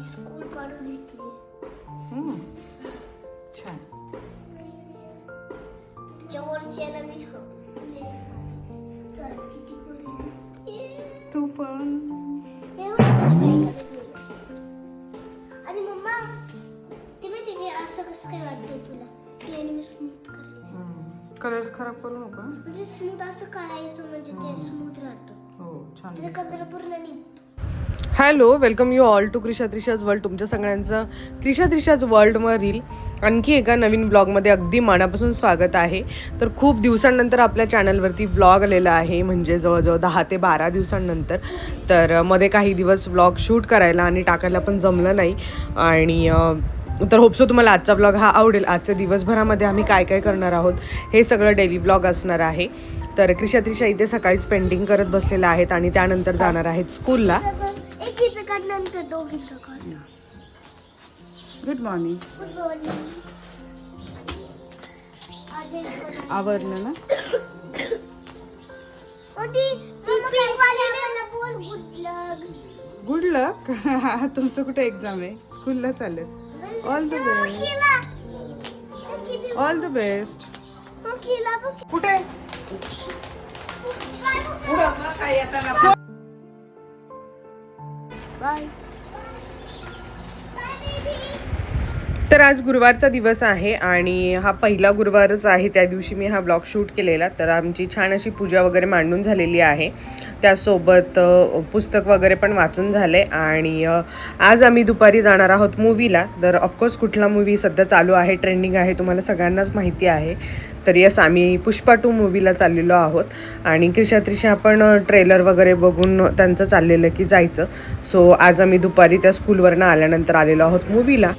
School काढून घेतली छान मी तू पण हे आणि मम्मा माहिती असं कसं काय वाटतं तुला स्मूथ कलर्स खराब करू नको म्हणजे स्मूथ असं करायचं म्हणजे ते स्मूथ राहतं हो छान कचरा पूर्ण निघतो hello welcome you all to Krisha Trisha's world तुमच्या सगळ्यांचं क्रिशा त्रिशाज वर्ल्डमधील आणखी एका नवीन ब्लॉगमध्ये अगदी मनापासून स्वागत आहे. तर खूप दिवसांनंतर आपल्या चॅनलवरती ब्लॉग आलेला आहे म्हणजे जवळजवळ दहा ते बारा दिवसांनंतर. तर मध्ये काही दिवस ब्लॉग शूट करायला आणि टाकायला पण जमलं नाही. आणि तर होपसो तुम्हाला आजचा ब्लॉग हा आवडेल. आजच्या दिवसभरामध्ये आम्ही काय काय करणार आहोत हे सगळं डेली ब्लॉग असणार आहे. तर क्रिशा त्रिशा इथे सकाळीच पेंटिंग करत बसलेल्या आहेत आणि त्यानंतर जाणार आहेत स्कूलला गुड मॉर्निंग आवरलं ना? होती मम्मा काय मला बोल गुड लक गुड लक तुमचं कुठे एक्झाम आहे? स्कूलला चालेल all the best all the best कुठे? बाय तर आज गुरुवारचा दिवस आहे आणि हा पहिला गुरुवारच आहे. त्या दिवशी मी हा ब्लॉग शूट केलेला. तर आमची छान अशी पूजा वगैरे मांडून झालेली आहे. त्यासोबत पुस्तक वगैरे पण वाचून झाले आणि आज आम्ही दुपारी जाणार आहोत मूवीला. तर ऑफकोर्स कुठला मूवी सध्या चालू आहे ट्रेंडिंग आहे तुम्हाला सगळ्यांनाच माहिती आहे. तर यस आम्ही पुष्पा टू मूवीला चाललेलो आहोत. आणि क्रिशा त्रिशा आपण ट्रेलर वगैरे बघून त्यांचं चाललेलं की जायचं. सो आज आम्ही दुपारी त्या स्कूलवरनं आल्यानंतर आलेलो आहोत मूवीला